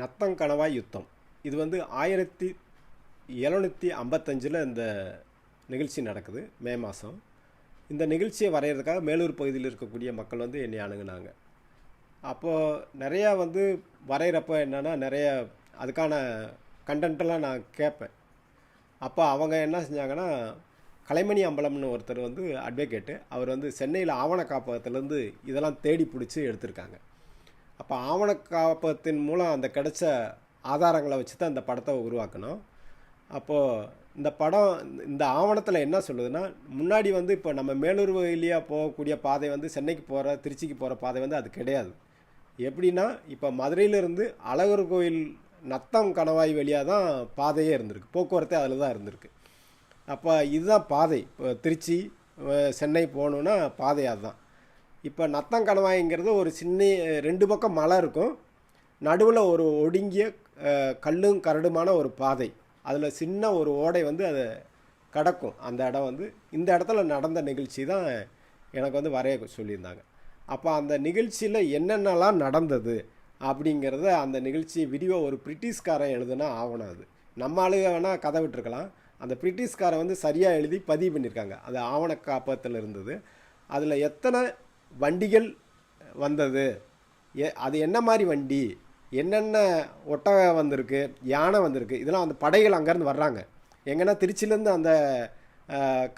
நத்தங்கணவாய் யுத்தம். இது வந்து ஆயிரத்தி எழுநூற்றி ஐம்பத்தஞ்சில் இந்த நிகழ்ச்சி நடக்குது மே மாதம் இந்த நிகழ்ச்சியை வரைகிறதுக்காக மேலூர் பகுதியில் இருக்கக்கூடிய மக்கள் வந்து என்னை அணுகுனாங்க. அப்போது நிறையா வந்து வரைகிறப்ப என்னென்னா நிறைய அதுக்கான கண்டென்ட்டெல்லாம் நான் கேட்பேன். அப்போ அவங்க என்ன செஞ்சாங்கன்னா கலைமணி அம்பலம்னு ஒருத்தர் வந்து அட்வொகேட்டு அவர் வந்து சென்னையில் ஆவண காப்பகத்துலேருந்து இதெல்லாம் தேடி பிடிச்சி எடுத்திருக்காங்க. அப்போ ஆவணக்காப்பத்தின் மூலம் அந்த கிடைச்ச ஆதாரங்களை வச்சு தான் இந்த படத்தை உருவாக்கணும். அப்போது இந்த படம் இந்த ஆவணத்தில் என்ன சொல்லுதுன்னா முன்னாடி வந்து இப்போ நம்ம மேலூர் வழியாக போகக்கூடிய பாதை வந்து சென்னைக்கு போகிற திருச்சிக்கு போகிற பாதை வந்து அது கிடையாது. எப்படின்னா இப்போ மதுரையிலேருந்து அழகர் கோயில் நத்தம் கணவாய் வழியாக தான் பாதையே இருந்திருக்கு. போக்குவரத்தே அதில் தான் இருந்திருக்கு. அப்போ இதுதான் பாதை. இப்போ திருச்சி சென்னை போகணுன்னா பாதை அதுதான். இப்போ நத்தம் கணவாய்ங்கிறது ஒரு சின்ன ரெண்டு பக்கம் மலை இருக்கும். நடுவில் ஒரு ஒடுங்கிய கல்லும் கரடுமான ஒரு பாதை. அதில் சின்ன ஒரு ஓடை வந்து அதை கடக்கும். அந்த இடம் வந்து இந்த இடத்துல நடந்த நிகழ்ச்சி தான் எனக்கு வந்து வரைய சொல்லியிருந்தாங்க. அப்போ அந்த நிகழ்ச்சியில் என்னென்னலாம் நடந்தது அப்படிங்கிறத அந்த நிகழ்ச்சி விரிவாக ஒரு பிரிட்டிஷ்காரன் எழுதுனா ஆவணம் அது. நம்ம ஆளுக வேணால் கதை விட்டுருக்கலாம். அந்த பிரிட்டிஷ்காரன் வந்து சரியாக எழுதி பதிவு பண்ணியிருக்காங்க. அது ஆவண காப்பகத்தில் இருந்தது அதில் எத்தனை வண்டிகள் வந்தது. எ அது என்ன மாதிரி வண்டி? என்னென்ன ஒட்டகம் வந்திருக்கு? யானை வந்திருக்கு? இதெல்லாம் அந்த படைகள் அங்கேருந்து வர்றாங்க. எங்கன்னா திருச்சியிலேருந்து அந்த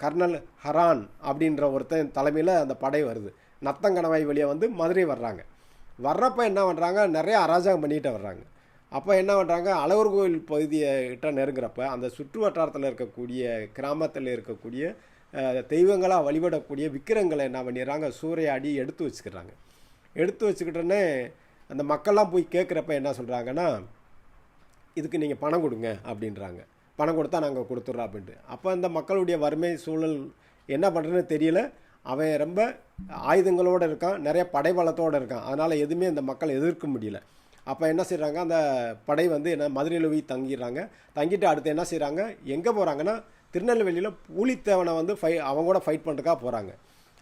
கர்னல் ஹரான் அப்படின்ற ஒருத்தன் தலைமையில் அந்த படை வருது. நத்தங்கணவாய் வழியாக வந்து மதுரை வர்றாங்க. வர்றப்ப என்ன பண்ணுறாங்க நிறைய அராஜகம் பண்ணிகிட்டு வர்றாங்க. அப்போ என்ன பண்ணுறாங்க அழகர் கோயில் பகுதியை கிட்ட நெருங்குறப்ப அந்த சுற்று வட்டாரத்தில் இருக்கக்கூடிய கிராமத்தில் இருக்கக்கூடிய தெய்வங்களாக வழிபடக்கூடிய விக்கிரங்களை என்ன பண்ணிடுறாங்க சூறையாடி எடுத்து வச்சுக்கிறாங்க. எடுத்து வச்சுக்கிட்டோன்னே அந்த மக்கள்லாம் போய் கேட்குறப்ப என்ன சொல்கிறாங்கன்னா இதுக்கு நீங்கள் பணம் கொடுங்க அப்படின்றாங்க. பணம் கொடுத்தா நாங்கள் கொடுத்துட்றோம் அப்படின்ட்டு. அப்போ இந்த மக்களுடைய வறுமை சூழல் என்ன பண்ணுறதுன்னு தெரியல. அவன் ரொம்ப ஆயுதங்களோடு இருக்கான் நிறைய படைபலத்தோடு இருக்கான். அதனால் எதுவுமே இந்த மக்கள் எதிர்க்க முடியல. அப்போ என்ன செய்கிறாங்க அந்த படை வந்து என்ன மதுரையில் போய் தங்கிடுறாங்க. தங்கிட்டு அடுத்து என்ன செய்கிறாங்க எங்கே போகிறாங்கன்னா திருநெல்வேலியில் பூலித்தேவனை வந்து ஃபை அவங்க கூட ஃபைட் பண்ணுறதுக்காக போகிறாங்க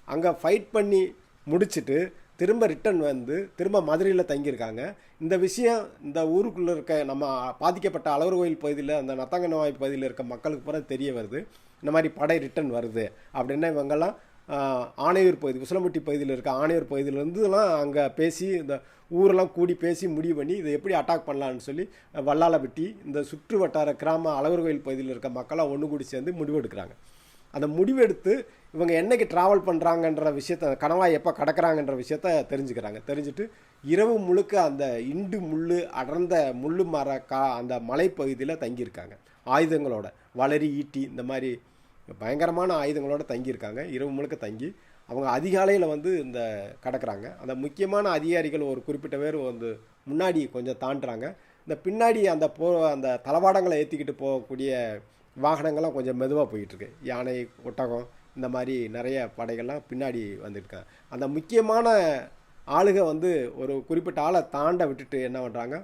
அங்கே ஃபைட் பண்ணி முடிச்சிட்டு திரும்ப ரிட்டர்ன் வந்து திரும்ப மதுரையில் தங்கியிருக்காங்க. இந்த விஷயம் இந்த ஊருக்குள்ளே இருக்க நம்ம பாதிக்கப்பட்ட அழகர் கோயில் பகுதியில் அந்த நத்தங்கனவாய் பகுதியில் இருக்க மக்களுக்கு பிறகு தெரிய வருது. இந்த மாதிரி படை ரிட்டர்ன் வருது அப்படின்னா இவங்கெல்லாம் ஆணையூர் பகுதி உசிலம்பட்டி பகுதியில் இருக்க ஆணையூர் பகுதியிலேருந்துலாம் அங்கே பேசி இந்த ஊரெலாம் கூடி பேசி முடிவு பண்ணி இதை எப்படி அட்டாக் பண்ணலான்னு சொல்லி வல்லாலப்பட்டி இந்த சுற்று வட்டார கிராம அழகர் கோயில் பகுதியில் இருக்க மக்களாக ஒன்று கூடி சேர்ந்து முடிவெடுக்கிறாங்க அந்த முடிவெடுத்து இவங்க என்றைக்கு ட்ராவல் பண்ணுறாங்கன்ற விஷயத்த கணவாய் எப்போ கடக்கிறாங்கன்ற விஷயத்த தெரிஞ்சுக்கிறாங்க. தெரிஞ்சுட்டு இரவு முழுக்க அந்த இண்டு முள்ளு அடர்ந்த முள்ளு மர கா அந்த மலைப்பகுதியில் தங்கியிருக்காங்க. ஆயுதங்களோட வளரி ஈட்டி இந்த மாதிரி பயங்கரமான ஆயுதங்களோடு தங்கியிருக்காங்க. இரவு முழுக்க தங்கி அவங்க அதிகாலையில் வந்து இந்த கடக்கிறாங்க. அந்த முக்கியமான அதிகாரிகள் ஒரு குறிப்பிட்ட பேர் வந்து முன்னாடி கொஞ்சம் தாண்டுறாங்க. இந்த பின்னாடி அந்த போ அந்த தளவாடங்களை ஏற்றிக்கிட்டு போகக்கூடிய வாகனங்கள்லாம் கொஞ்சம் மெதுவாக போயிட்டுருக்கு. யானை ஒட்டகம் இந்த மாதிரி நிறைய படைகள்லாம் பின்னாடி வந்துருக்காங்க அந்த முக்கியமான ஆளுக வந்து ஒரு குறிப்பிட்ட ஆளை தாண்ட விட்டுட்டு என்ன பண்ணுறாங்க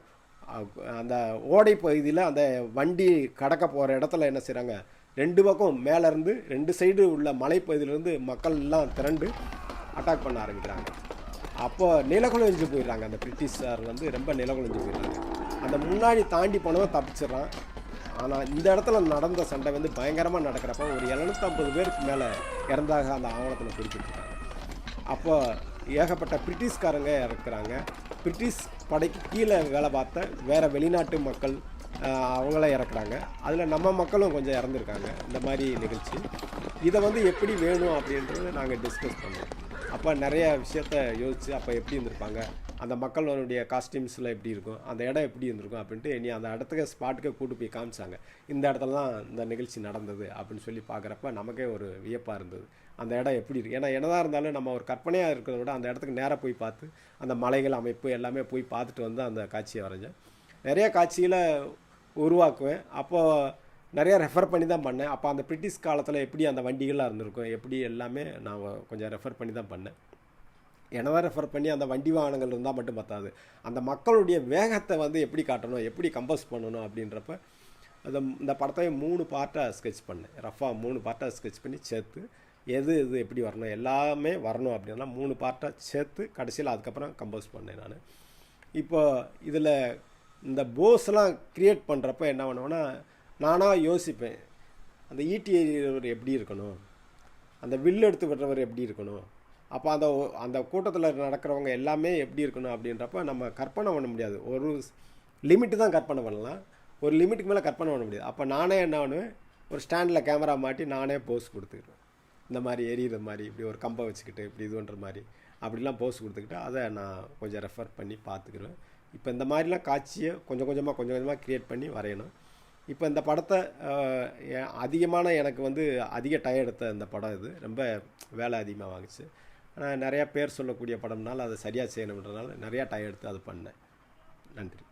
அந்த ஓடை பகுதியில் அந்த வண்டி கடக்க போகிற இடத்துல என்ன செய்கிறாங்க ரெண்டு பக்கம் மேலேருந்து ரெண்டு சைடு உள்ள மலைப்பகுதியிலேருந்து மக்கள் எல்லாம் திரண்டு அட்டாக் பண்ண ஆரம்பிக்கிறாங்க. அப்போ நிலகுலைஞ்சு போயிடுறாங்க. அந்த பிரிட்டிஷார் வந்து ரொம்ப நிலகுலைஞ்சு போயிடுறாங்க. அந்த முன்னாடி தாண்டி போனவன் தப்பிச்சிடுறான். ஆனால் இந்த இடத்துல நடந்த சண்டை வந்து பயங்கரமாக நடக்கிறப்ப ஒரு எழுநூற்றம்பது பேருக்கு மேலே இறந்தாக அந்த ஆவணத்தில் குறிப்பிட்டிருக்காங்க. அப்போ ஏகப்பட்ட பிரிட்டிஷ்காரங்க இறக்குறாங்க. பிரிட்டிஷ் படைக்கு கீழே வேலை பார்த்த வேறு வெளிநாட்டு மக்கள் அவங்களாம் இறக்குறாங்க. அதில் நம்ம மக்களும் கொஞ்சம் இறந்துருக்காங்க. இந்த மாதிரி நிகழ்ச்சி. இதை வந்து எப்படி வேணும் அப்படின்றத நாங்கள் டிஸ்கஸ் பண்ணோம். அப்போ நிறைய விஷயத்த யோசித்து அப்போ எப்படி இருந்திருப்பாங்க? அந்த மக்களுடைய காஸ்டியூம்ஸில் எப்படி இருக்கும்? அந்த இடம் எப்படி இருந்திருக்கும்? அப்படின்ட்டு என்னை அந்த இடத்துக்கு ஸ்பாட்டுக்கு கூட்டு போய் காமிச்சாங்க. இந்த இடத்துல தான் இந்த நிகழ்ச்சி நடந்தது அப்படின்னு சொல்லி பார்க்குறப்ப நமக்கே ஒரு வியப்பாக இருந்தது. அந்த இடம் எப்படி இருக்குது ஏன்னா என்னதான் இருந்தாலும் நம்ம ஒரு கற்பனையாக இருக்கிறத விட அந்த இடத்துக்கு நேராக போய் பார்த்து அந்த மலைகள் அமைப்பு எல்லாமே போய் பார்த்துட்டு வந்து அந்த காட்சியை வரைஞ்சேன். நிறைய காட்சிகளை உருவாக்குவேன். அப்போது நிறைய ரெஃபர் பண்ணி தான் பண்ணேன். அப்போ அந்த பிரிட்டிஷ் காலத்தில் எப்படி அந்த வண்டிகள்லாம் இருந்திருக்கும் எப்படி எல்லாமே நான் கொஞ்சம் ரெஃபர் பண்ணி தான் பண்ணேன். என்னதான் ரெஃபர் பண்ணி அந்த வண்டி வாகனங்கள் இருந்தால் மட்டும் பத்தாது. அந்த மக்களுடைய வேகத்தை வந்து எப்படி காட்டணும் எப்படி கம்போஸ் பண்ணணும் அப்படின்றப்ப அந்த இந்த படத்தையும் மூணு பார்ட்டாக ஸ்கெட்ச் பண்ணேன். ரஃபாக மூணு பார்ட்டாக ஸ்கெட்ச் பண்ணி சேர்த்து எது எது எப்படி வரணும் எல்லாமே வரணும் அப்படின்னா மூணு பார்ட்டாக சேர்த்து கடைசியில் அதுக்கப்புறம் கம்போஸ் பண்ணேன் நான். இப்போ இதில் இந்த போஸ்லாம் க்ரியேட் பண்ணுறப்ப என்ன பண்ணுவேன்னா நானாக யோசிப்பேன் அந்த ஈட்டி எறிகிறவர் எப்படி இருக்கணும்? அந்த வில்லு எடுத்து விடுறவர் எப்படி இருக்கணும்? அப்போ அந்த அந்த கூட்டத்தில் நடக்கிறவங்க எல்லாமே எப்படி இருக்கணும் அப்படின்றப்ப நம்ம கற்பனை பண்ண முடியாது. ஒரு லிமிட்டு தான் கற்பனை பண்ணலாம். ஒரு லிமிட்டுக்கு மேலே கற்பனை பண்ண முடியாது. அப்போ நானே என்ன பண்ணுவேன்? ஒரு ஸ்டாண்டில் கேமரா மாட்டி நானே போஸ் கொடுத்துக்கிடுவேன். இந்த மாதிரி எரியிற மாதிரி இப்படி ஒரு கம்பை வச்சுக்கிட்டு இப்படி இதுன்ற மாதிரி. அப்படிலாம் போஸ் கொடுத்துக்கிட்டு அதை நான் கொஞ்சம் ரெஃபர் பண்ணி பார்த்துக்குறேன் இப்போ இந்த மாதிரிலாம் காட்சியை கொஞ்சம் கொஞ்சமாக கொஞ்சம் கொஞ்சமாக க்ரியேட் பண்ணி வரையணும். இப்போ இந்த படத்தை அதிகமான எனக்கு வந்து அதிக டயம் எடுத்த இந்த படம் இது. ரொம்ப வேலை அதிகமாக வாங்குச்சு ஆனால் நிறையா பேர் சொல்லக்கூடிய படம்னால அதை சரியாக செய்யணுன்றனால நிறையா டயம் எடுத்து அது பண்ணேன். நன்றி.